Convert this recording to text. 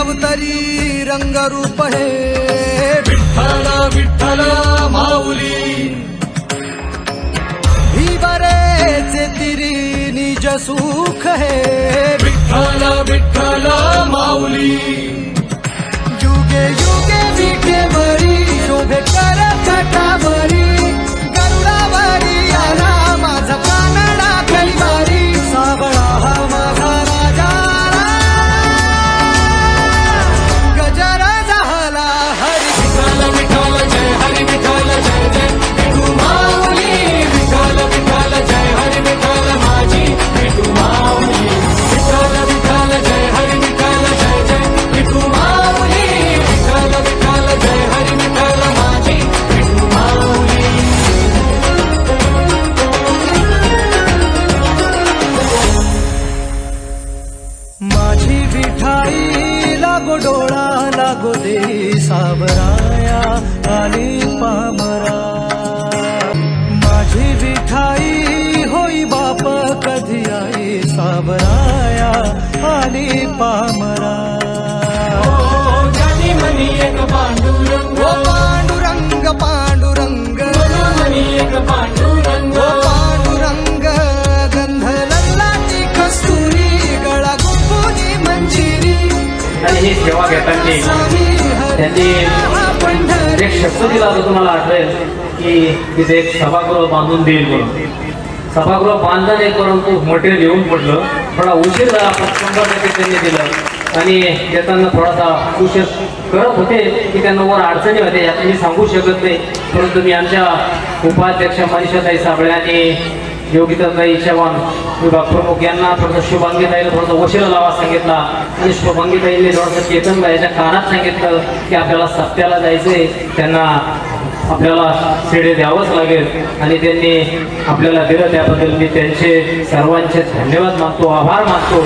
अवतरी रंगरूप हे विठ्ठल विठ्ठल माऊली. ही बरेचे तिरी निज सुख हे विठ्ठल विठ्ठल माझी बिठाई लागो डोळा, लागो दे सावराया, आली पामरा। माझी विठाई होई बाप, कधी आई सावराया, आली पामरा। त्यांची सेवा घेताना त्यांनी एक शब्द दिला होता तुम्हाला आठवेल की तिथे एक सभागृह बांधून देईल म्हणून. सभागृह बांधलं नाही परंतु मटेरियल येऊन पडलं. थोडा उशीर झाला पण शंभर टक्के त्यांनी दिलं. आणि देताना थोडासा उशीर करत होते की त्यांना वर अडचणी होते यात मी सांगू शकत नाही. परंतु मी आमच्या उपाध्यक्ष मनीषाताई साबळे आणि योगिताताई चव्हाण विभाग प्रमुख यांना थोडंसं शुभांगीताईला थोडंसं वशिला लावा सांगितला. आणि शुभांगीताईंनी थोडंसं केतन याच्या कानात सांगितलं की आपल्याला सत्याला जायचंय. त्यांना आपल्याला शिडे द्यावंच लागेल. आणि त्यांनी आपल्याला दिलं त्याबद्दल मी त्यांचे सर्वांचे धन्यवाद मानतो आभार मानतो.